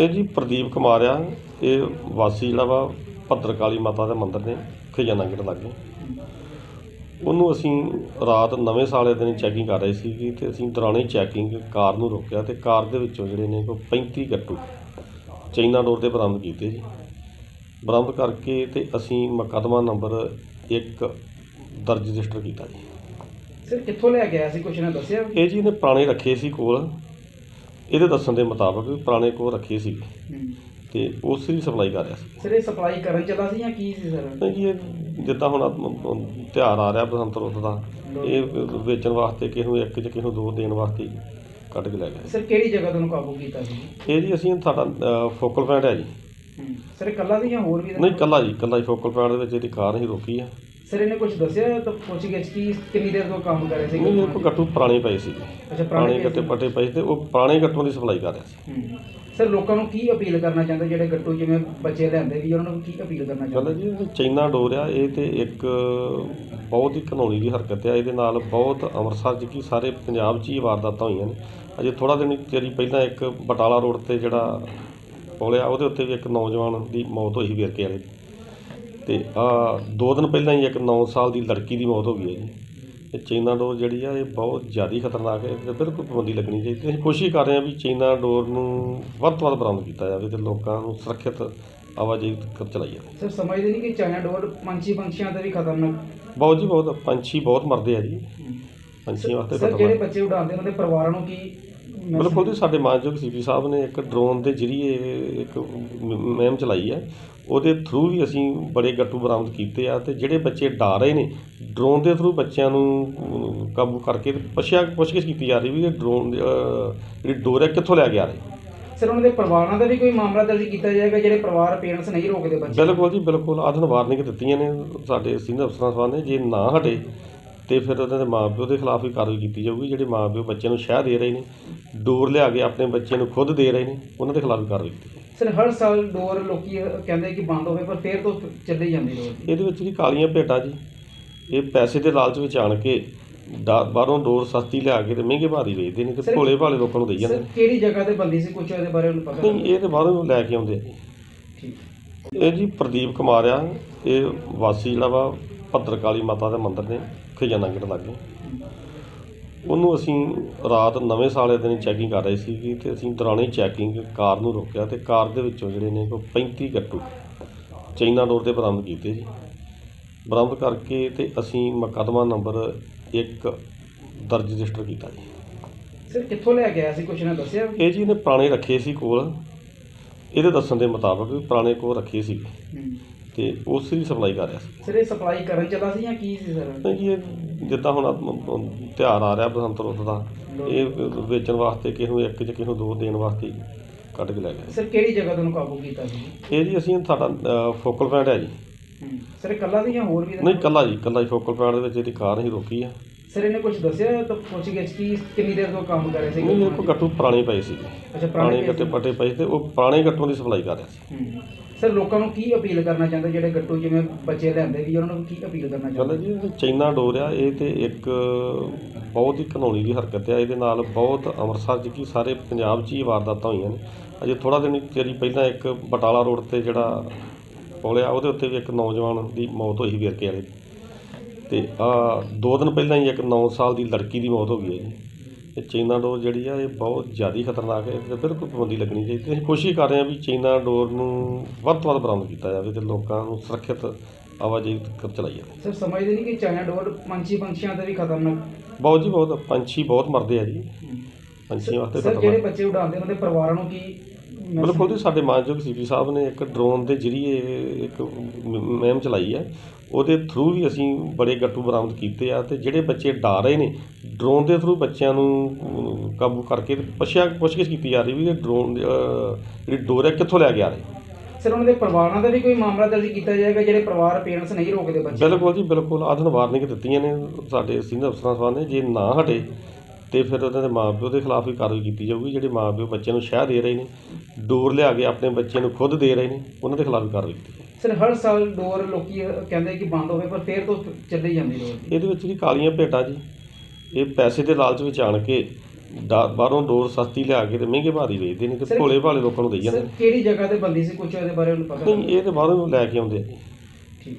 ਇਹ ਜੀ ਪ੍ਰਦੀਪ ਕੁਮਾਰ ਆ ਇਹ ਵਾਸੀ ਜਿਹੜਾ ਵਾ ਭੱਦਰਕਾਲੀ ਮਾਤਾ ਦੇ ਮੰਦਿਰ ਨੇ ਖਜ਼ਾਨਾ ਗੇਟ ਲਾਗੇ ਉਹਨੂੰ ਅਸੀਂ ਰਾਤ ਨਵੇਂ ਸਾਲ ਦੇ ਦਿਨ ਚੈਕਿੰਗ ਕਰ ਰਹੇ ਸੀ ਤੇ ਅਸੀਂ ਦੌਰਾਨੇ ਚੈਕਿੰਗ ਕਾਰ ਨੂੰ ਰੋਕਿਆ ਤੇ ਕਾਰ ਦੇ ਵਿੱਚੋਂ ਜਿਹੜੇ ਨੇ ਕੋਈ 35 ਗੱਟੂ ਚਾਈਨਾ ਡੋਰ ਦੇ ਬਰਾਮਦ ਕੀਤੇ ਜੀ। ਬਰਾਮਦ ਕਰਕੇ ਤੇ ਅਸੀਂ ਮੁਕੱਦਮਾ ਨੰਬਰ 1 ਦਰਜ ਰਜਿਸਟਰ ਕੀਤਾ ਜੀ। ਸਰ ਕਿੱਥੋਂ ਲੈ ਕੇ ਆਇਆ ਸੀ? ਕੁਛ ਨੇ ਦੱਸਿਆ? ਇਹ ਜੀ ਨੇ ਪੁਰਾਣੇ ਰੱਖੇ ਸੀ ਕੋਲ। ਇਹਦੇ ਦੱਸਣ ਦੇ ਮੁਤਾਬਕ ਵੀ ਪੁਰਾਣੇ ਕੋਲ ਰੱਖੇ ਸੀ। ਤੇ ਉਸ ਦੀ ਸਪਲਾਈ ਕਰ ਰਿਹਾ ਸੀ। ਸਰ ਇਹ ਸਪਲਾਈ ਕਰਨ ਚੱਲਾ ਸੀ ਜਾਂ ਕੀ ਸੀ ਸਰ? ਨਹੀਂ ਜੀ ਇਹ ਜਿੱਦਾਂ ਹੁਣ ਆਹ ਤਿਉਹਾਰ ਆ ਰਿਹਾ ਬਸੰਤ ਰੁੱਤ ਦਾ ਇਹ ਵੇਚਣ ਵਾਸਤੇ ਕਿਸੇ ਨੂੰ ਇੱਕ ਜਾਂ ਕਿਸੇ ਨੂੰ ਦੋ ਦੇਣ ਵਾਸਤੇ ਕੱਢ ਕੇ ਲੈ ਗਏ। ਸਰ ਕਿਹੜੀ ਜਗ੍ਹਾ ਤੋਂ ਕਾਬੂ ਕੀਤਾ ਸੀ? ਇਹ ਜੀ ਅਸੀਂ ਸਾਡਾ ਫੋਕਲ ਪੁਆਇੰਟ ਹੈ ਜੀ। ਸਰ ਇਹ ਕੱਲਾ ਸੀ ਜਾਂ ਹੋਰ ਵੀ ਨਹੀਂ ਕੱਲਾ ਜੀ ਕੱਲਾ ਹੀ ਫੋਕਲ ਪੁਆਇੰਟ ਦੇ ਵਿੱਚ ਇਹਦੀ ਕਾਰ ਹੀ ਰੋਕੀ ਆ। ਸਰ ਇਹਨੇ ਕੁਝ ਦੱਸਿਆ ਤਾਂ ਪੁੱਛ ਗਿਆ ਕੀ ਕਿੰਨੀ ਦੇਰ ਤੋਂ ਕੰਮ ਕਰ ਰਹੇ ਸੀ? ਨਹੀਂ ਇਹ ਕੋਈ ਗੱਟੂ ਪੁਰਾਣੇ ਪਏ ਸੀ। ਅੱਛਾ ਪੁਰਾਣੇ ਗੱਟੇ ਪੱਟੇ ਪਏ ਤੇ ਉਹ ਪੁਰਾਣੇ ਗੱਟੂਆਂ ਦੀ ਸਪਲਾਈ ਕਰ ਰਿਹਾ ਸੀ। ਸਰ ਲੋਕਾਂ ਨੂੰ ਕੀ ਅਪੀਲ ਕਰਨਾ ਚਾਹੁੰਦੇ ਜਿਹੜੇ ਗੱਟੂ ਜਿਵੇਂ ਬੱਚੇ ਲੈਂਦੇ ਵੀ ਉਹਨਾਂ ਨੂੰ ਕੀ ਅਪੀਲ ਕਰਨਾ ਚਾਹੁੰਦੇ? ਜੀ ਇਹ ਚਾਈਨਾ ਡੋਰ ਆ ਇਹ ਤੇ ਇੱਕ ਬਹੁਤ ਹੀ ਘਨੌਣੀ ਦੀ ਹਰਕਤ ਆ ਇਹਦੇ ਨਾਲ ਬਹੁਤ ਅੰਮ੍ਰਿਤਸਰ 'ਚ ਕੀ ਸਾਰੇ ਪੰਜਾਬ 'ਚ ਹੀ ਵਾਰਦਾਤਾਂ ਹੋਈਆਂ ਨੇ। ਅਜੇ ਥੋੜਾ ਦਿਨ ਚਿਰ ਪਹਿਲਾਂ ਇੱਕ ਬਟਾਲਾ ਰੋਡ ਤੇ ਜਿਹੜਾ ਪੁਲ ਆ ਉਹਦੇ ਉੱਤੇ ਵੀ ਇੱਕ ਨੌਜਵਾਨ ਦੀ ਮੌਤ ਹੋਈ ਵੇਰਕੇ ਵਾਲੇ ਦੀ। ਤੇ ਆ ਦੋ ਦਿਨ ਪਹਿਲਾਂ ਹੀ ਇੱਕ 9 ਸਾਲ ਦੀ ਲੜਕੀ ਦੀ ਮੌਤ ਹੋ ਗਈ ਹੈ ਜੀ। ਇਹ ਚਾਈਨਾ ਡੋਰ ਜਿਹੜੀ ਆ ਇਹ ਬਹੁਤ ਜ਼ਿਆਦਾ ਖਤਰਨਾਕ ਹੈ ਤੇ ਬਿਲਕੁਲ ਪਾਬੰਦੀ ਲੱਗਣੀ ਚਾਹੀਦੀ ਅਸੀਂ ਕੋਸ਼ਿਸ਼ ਕਰ ਰਹੇ ਹਾਂ ਵੀ ਚਾਈਨਾ ਡੋਰ ਨੂੰ ਵੱਧ ਤੋਂ ਵੱਧ ਬਰਾਮਦ ਕੀਤਾ ਜਾਵੇ ਤੇ ਲੋਕਾਂ ਨੂੰ ਸੁਰੱਖਿਅਤ ਆਵਾਜਾਈ ਕਰ ਚਲਾਈ ਜਾਵੇ। ਸਰ ਸਮਝਦੇ ਨਹੀਂ ਕਿ ਚਾਈਨਾ ਡੋਰ ਪੰਛੀ ਪੰਛੀਆਂ ਤੇ ਵੀ ਖਤਰਨਾਕ ਬਹੁਤ ਜੀ ਬਹੁਤ ਪੰਛੀ ਬਹੁਤ ਮਰਦੇ ਆ ਜੀ। ਪੰਛੀਆਂ ਵਾਸਤੇ ਸਰ ਜਿਹੜੇ ਖਤਰਨਾਕ। ਬੱਚੇ ਉਡਾਉਂਦੇ ਉਹਨਾਂ ਦੇ ਪਰਿਵਾਰਾਂ ਨੂੰ ਕੀ ਬਿਲਕੁਲ ਜੀ ਸਾਡੇ ਮਾਨਯੋਗ ਸੀਪੀ ਸਾਹਿਬ ਨੇ ਇੱਕ ਡਰੋਨ ਦੇ ਜ਼ਰੀਏ ਇੱਕ ਮੁਹਿੰਮ ਚਲਾਈ ਹੈ। ਉਹਦੇ ਥਰੂ ਵੀ ਅਸੀਂ ਬੜੇ ਗੱਟੂ ਬਰਾਮਦ ਕੀਤੇ ਆ ਤੇ ਜਿਹੜੇ ਬੱਚੇ ਡਾ ਰਹੇ ਨੇ ਡਰੋਨ ਦੇ ਥਰੂ ਬੱਚਿਆਂ ਨੂੰ ਕਾਬੂ ਕਰਕੇ ਪੁੱਛਿਆ ਪੁੱਛਗਿੱਛ ਕੀਤੀ ਜਾ ਰਹੀ ਵੀ ਇਹ ਡਰੋਨ ਜਿਹੜੀ ਡੋਰ ਹੈ ਕਿੱਥੋਂ ਲੈ ਕੇ ਆ ਰਹੇ? ਸਰ ਉਹਨਾਂ ਦੇ ਪਰਿਵਾਰਾਂ ਦਾ ਵੀ ਕੋਈ ਮਾਮਲਾ ਦਰਜ ਕੀਤਾ ਜਾਏਗਾ ਜਿਹੜੇ ਪਰਿਵਾਰ ਪੇਰੈਂਟਸ ਨਹੀਂ ਰੋਕਦੇ ਬੱਚੇ? ਬਿਲਕੁਲ ਜੀ ਬਿਲਕੁਲ। ਆਦਨ ਵਾਰਨਿੰਗ ਦਿੱਤੀਆਂ ਨੇ ਸਾਡੇ ਸੀਨੀਅਰ ਅਫਸਰਾਂ ਸਾਹਿਬਾਨ ਨੇ। ਜੇ ਨਾ ਹਟੇ ਤੇ ਫਿਰ ਉਹਨਾਂ ਦੇ ਮਾਪਿਓ ਦੇ ਖਿਲਾਫ ਵੀ ਕਾਰਵਾਈ ਕੀਤੀ ਜਾਊਗੀ ਜਿਹੜੇ ਮਾਪਿਓ ਬੱਚਿਆਂ ਨੂੰ ਸ਼ਹਿ ਦੇ ਰਹੇ ਨੇ ਡੋਰ ਲਿਆ ਕੇ ਆਪਣੇ ਬੱਚੇ ਨੂੰ ਖੁਦ ਦੇ ਰਹੇ ਨੇ ਉਹਨਾਂ ਦੇ ਖਿਲਾਫ ਵੀ ਕਾਰਵਾਈ ਕੀਤੀ ਜਾਊਗੀ। ਸਰ ਹਰ ਸਾਲ ਡੋਰ ਲੋਕੀ ਕਹਿੰਦੇ ਕਿ ਬੰਦ ਹੋਵੇ ਪਰ ਫੇਰ ਤੋਂ ਚੱਲੀ ਜਾਂਦੀ ਡੋਰ ਇਹਦੇ ਵਿੱਚ ਜੀ ਕਾਲੀਆਂ ਭੇਟਾਂ ਜੀ ਇਹ ਪੈਸੇ ਦੇ ਲਾਲਚ ਵਿੱਚ ਆਣ ਕੇ ਡਾ- ਬਾਹਰੋਂ ਡੋਰ ਸਸਤੀ ਲਿਆ ਕੇ ਤੇ ਮਹਿੰਗੇ ਭਾਰੀ ਵੇਚਦੇ ਨੇ ਤੇ ਭੋਲੇ ਭਾਲੇ ਲੋਕਾਂ ਨੂੰ ਦੇਈ ਜਾਂਦੇ ਸਰ ਨੇ। ਕਿਹੜੀ ਜਗ੍ਹਾ ਤੇ ਬੰਦੀ ਸੀ ਕੁਛ ਇਹਦੇ ਬਾਰੇ ਉਹਨੂੰ ਪਤਾ ਨਹੀਂ ਇਹ ਤੇ ਬਾਹਰੋਂ ਲੈ ਕੇ ਆਉਂਦੇ ਆ ਜੀ। ਠੀਕ। ਇਹ ਜੀ ਪ੍ਰਦੀਪ ਕੁਮਾਰ ਆ ਇਹ ਵਾਸੀ ਜਿਹੜਾ ਵਾ ਭੱਦਰਕਾਲੀ ਮਾਤਾ ਦੇ ਮੰਦਿਰ ਨੇ। ਖਜ਼ਾਨਾ ਗੇਟ ਲਾਗੇ। ਉਹਨੂੰ ਅਸੀਂ ਰਾਤ ਨਵੇਂ ਸਾਲ ਦੇ ਦਿਨ ਚੈਕਿੰਗ ਕਰ ਰਹੇ ਸੀ ਤੇ ਅਸੀਂ ਦੌਰਾਨੇ ਚੈਕਿੰਗ ਕਾਰ ਨੂੰ ਰੋਕਿਆ ਤੇ ਕਾਰ ਦੇ ਵਿੱਚੋਂ ਜਿਹੜੇ ਨੇ ਕੋਈ 35 ਗੱਟੂ ਚਾਈਨਾ ਡੋਰ ਦੇ ਬਰਾਮਦ ਕੀਤੇ ਜੀ। ਬਰਾਮਦ ਕਰਕੇ ਤੇ ਅਸੀਂ ਮੁਕੱਦਮਾ ਨੰਬਰ 1 ਦਰਜ ਰਜਿਸਟਰ ਕੀਤਾ ਜੀ। ਸਰ ਕਿੱਥੋਂ ਲੈ ਕੇ ਆਇਆ ਸੀ? ਕੁਛ ਨੇ ਦੱਸਿਆ ਇਹ ਜੀ ਨੇ ਪੁਰਾਣੇ ਰੱਖੇ ਸੀ ਕੋਲ। ਇਹਦੇ ਦੱਸਣ ਦੇ ਮੁਤਾਬਕ ਪੁਰਾਣੇ ਕੋਲ ਰੱਖੇ ਸੀ। ਤੇ ਉਸ ਦੀ ਸਪਲਾਈ ਕਰ ਰਿਹਾ ਸੀ। ਸਰ ਇਹ ਸਪਲਾਈ ਕਰਨ ਚੱਲਾ ਸੀ ਜਾਂ ਕੀ ਸੀ ਸਰ? ਨਹੀਂ ਜੀ ਇਹ ਜਿੱਦਾਂ ਹੁਣ ਆਹ ਤਿਉਹਾਰ ਆ ਰਿਹਾ ਬਸੰਤ ਰੁੱਤ ਦਾ ਇਹ ਵੇਚਣ ਵਾਸਤੇ ਕਿਸੇ ਨੂੰ ਇੱਕ ਜਾਂ ਕਿਸੇ ਨੂੰ ਦੋ ਦੇਣ ਵਾਸਤੇ ਹੀ ਕੱਢ ਕੇ ਲੈ ਗਏ। ਸਰ ਕਿਹੜੀ ਜਗ੍ਹਾ ਤੋਂ ਕਾਬੂ ਕੀਤਾ ਸੀ? ਇਹ ਜੀ ਅਸੀਂ ਸਾਡਾ ਫੋਕਲ ਪੁਆਇੰਟ ਹੈ ਜੀ। ਹੂੰ। ਸਰ ਇਹ ਕੱਲਾ ਸੀ ਜਾਂ ਹੋਰ ਵੀ ਨਹੀਂ ਕੱਲਾ ਜੀ ਕੱਲਾ ਹੀ ਫੋਕਲ ਪੁਆਇੰਟ ਦੇ ਵਿੱਚ ਇਹਦੀ ਕਾਰ ਹੀ ਰੋਕੀ ਆ। ਸਰ ਇਹਨੇ ਕੁਝ ਦੱਸਿਆ ਤਾਂ ਪੁੱਛ ਗਿਆ ਕੀ ਕਿੰਨੀ ਦੇਰ ਤੋਂ ਕੰਮ ਕਰ ਰਹੇ ਸੀ? ਨਹੀਂ ਕੋਈ ਗੱਟੂ ਪੁਰਾਣੇ ਪਏ ਸੀ। ਅੱਛਾ ਪੁਰਾਣੇ ਗੱਟੇ ਪੱਟੇ ਪਏ ਤੇ ਉਹ ਪੁਰਾਣੇ ਗੱਟੂਆਂ ਦੀ ਸਪਲਾਈ ਕਰ ਰਿਹਾ ਸੀ। ਹੂੰ। ਸਰ ਲੋਕਾਂ ਨੂੰ ਕੀ ਅਪੀਲ ਕਰਨਾ ਚਾਹੁੰਦੇ ਜਿਹੜੇ ਗੱਟੂ ਜਿਵੇਂ ਬੱਚੇ ਲੈਂਦੇ ਵੀ ਉਹਨਾਂ ਨੂੰ ਕੀ ਅਪੀਲ ਕਰਨਾ ਚਾਹੁੰਦੇ ਜੀ ਇਹ ਚਾਈਨਾ ਡੋਰ ਆ ਇਹ ਤੇ ਇੱਕ ਬਹੁਤ ਹੀ ਘਨੌਣੀ ਦੀ ਹਰਕਤ ਆ। ਇਹਦੇ ਨਾਲ ਬਹੁਤ ਅੰਮ੍ਰਿਤਸਰ 'ਚ ਕੀ ਸਾਰੇ ਪੰਜਾਬ 'ਚ ਹੀ ਵਾਰਦਾਤਾਂ ਹੋਈਆਂ ਨੇ। ਅਜੇ ਥੋੜਾ ਦਿਨ ਚਿਰ ਪਹਿਲਾਂ ਇੱਕ ਬਟਾਲਾ ਰੋਡ ਤੇ ਜਿਹੜਾ ਪੁਲ ਆ ਉਹਦੇ ਉੱਤੇ ਵੀ ਇੱਕ ਨੌਜਵਾਨ ਦੀ ਮੌਤ ਹੋਈ ਸੀ ਵੇਰਕੇ ਵਾਲੇ ਦੀ। ਤੇ ਆ ਦੋ ਦਿਨ ਪਹਿਲਾਂ ਹੀ ਇੱਕ 9 ਸਾਲ ਦੀ ਲੜਕੀ ਦੀ ਮੌਤ ਹੋ ਗਈ ਹੈ ਜੀ। ਇਹ ਚਾਈਨਾ ਡੋਰ ਜਿਹੜੀ ਆ ਇਹ ਬਹੁਤ ਜ਼ਿਆਦਾ ਖਤਰਨਾਕ ਹੈ ਤੇ ਬਿਲਕੁਲ ਪਾਬੰਦੀ ਲੱਗਣੀ ਚਾਹੀਦੀ ਅਸੀਂ ਕੋਸ਼ਿਸ਼ ਕਰ ਰਹੇ ਹਾਂ ਵੀ ਚਾਈਨਾ ਡੋਰ ਨੂੰ ਵੱਧ ਤੋਂ ਵੱਧ ਬਰਾਮਦ ਕੀਤਾ ਜਾਵੇ ਤੇ ਲੋਕਾਂ ਨੂੰ ਸੁਰੱਖਿਅਤ ਆਵਾਜਾਈ ਚਲਾਈ ਜਾਵੇ। ਸਰ ਸਮਝਦੇ ਨਹੀਂ ਕਿ ਚਾਈਨਾ ਡੋਰ ਪੰਛੀ ਪੰਛੀਆਂ ਤੇ ਵੀ ਖਤਰਨਾਕ ਬਹੁਤ ਜੀ ਬਹੁਤ ਪੰਛੀ ਬਹੁਤ ਮਰਦੇ ਆ ਜੀ। ਪੰਛੀਆਂ ਵਾਸਤੇ ਸਰ ਜਿਹੜੇ ਖਤਰਨਾਕ। ਬੱਚੇ ਉਡਾਉਂਦੇ ਉਹਨਾਂ ਦੇ ਪਰਿਵਾਰਾਂ ਨੂੰ ਕੀ ਬਿਲਕੁਲ ਜੀ ਸਾਡੇ ਮਾਨਯੋਗ ਸੀਪੀ ਸਾਹਿਬ ਨੇ ਇੱਕ ਡਰੋਨ ਦੇ ਜ਼ਰੀਏ ਇੱਕ ਮੁਹਿੰਮ ਚਲਾਈ ਹੈ। ਉਹਦੇ ਥਰੂ ਵੀ ਅਸੀਂ ਬੜੇ ਗੱਟੂ ਬਰਾਮਦ ਕੀਤੇ ਆ ਤੇ ਜਿਹੜੇ ਬੱਚੇ ਡਾ ਰਹੇ ਨੇ ਡਰੋਨ ਦੇ ਥਰੂ ਬੱਚਿਆਂ ਨੂੰ ਕਾਬੂ ਕਰਕੇ ਪੁੱਛਿਆ ਪੁੱਛਗਿੱਛ ਕੀਤੀ ਜਾ ਰਹੀ ਵੀ ਇਹ ਡਰੋਨ ਜਿਹੜੀ ਡੋਰ ਹੈ ਕਿੱਥੋਂ ਲੈ ਕੇ ਆ ਰਹੇ? ਸਰ ਉਹਨਾਂ ਦੇ ਪਰਿਵਾਰਾਂ ਦਾ ਵੀ ਕੋਈ ਮਾਮਲਾ ਦਰਜ ਕੀਤਾ ਜਾਏਗਾ ਜਿਹੜੇ ਪਰਿਵਾਰ ਪੇਰੈਂਟਸ ਨਹੀਂ ਰੋਕਦੇ ਬੱਚੇ? ਬਿਲਕੁਲ ਜੀ ਬਿਲਕੁਲ। ਆਦਨ ਵਾਰਨਿੰਗ ਦਿੱਤੀਆਂ ਨੇ ਸਾਡੇ ਸੀਨੀਅਰ ਅਫਸਰਾਂ ਸਾਹਿਬਾਨ ਨੇ। ਜੇ ਨਾ ਹਟੇ ਤੇ ਫਿਰ ਉਹਨਾਂ ਦੇ ਮਾਪਿਓ ਦੇ ਖਿਲਾਫ ਵੀ ਕਾਰਵਾਈ ਕੀਤੀ ਜਾਊਗੀ ਜਿਹੜੇ ਮਾਪਿਓ ਬੱਚਿਆਂ ਨੂੰ ਸ਼ਹਿ ਦੇ ਰਹੇ ਨੇ ਡੋਰ ਲਿਆ ਕੇ ਆਪਣੇ ਬੱਚੇ ਨੂੰ ਖੁਦ ਦੇ ਰਹੇ ਨੇ ਉਹਨਾਂ ਦੇ ਖਿਲਾਫ ਵੀ ਕਾਰਵਾਈ ਕੀਤੀ ਜਾਊਗੀ। ਸਰ ਹਰ ਸਾਲ ਡੋਰ ਲੋਕੀ ਕਹਿੰਦੇ ਕਿ ਬੰਦ ਹੋਵੇ ਪਰ ਫੇਰ ਤੋਂ ਚੱਲੀ ਜਾਂਦੀ ਡੋਰ। ਇਹਦੇ ਵਿੱਚ ਜੀ ਕਾਲੀਆਂ ਭੇਟਾਂ ਜੀ ਇਹ ਪੈਸੇ ਦੇ ਲਾਲਚ ਵਿੱਚ ਆਣ ਕੇ ਬਾਹਰੋਂ ਡੋਰ ਸਸਤੀ ਲਿਆ ਕੇ ਤੇ ਮਹਿੰਗੇ ਭਾਅ ਦੀ ਵੇਚਦੇ ਨੇ ਤੇ ਭੋਲੇ ਭਾਲੇ ਲੋਕਾਂ ਨੂੰ ਦੇਈ ਜਾਂਦੇ ਸਰ ਨੇ। ਕਿਹੜੀ ਜਗ੍ਹਾ ਤੇ ਬੰਦੀ ਸੀ ਕੁਛ ਉਹਦੇ ਬਾਰੇ ਉਹਨੂੰ ਪਤਾ ਨਹੀਂ ਇਹ ਤੇ ਬਾਹਰੋਂ ਲੈ ਕੇ ਆਉਂਦੇ ਆ ਠੀਕ।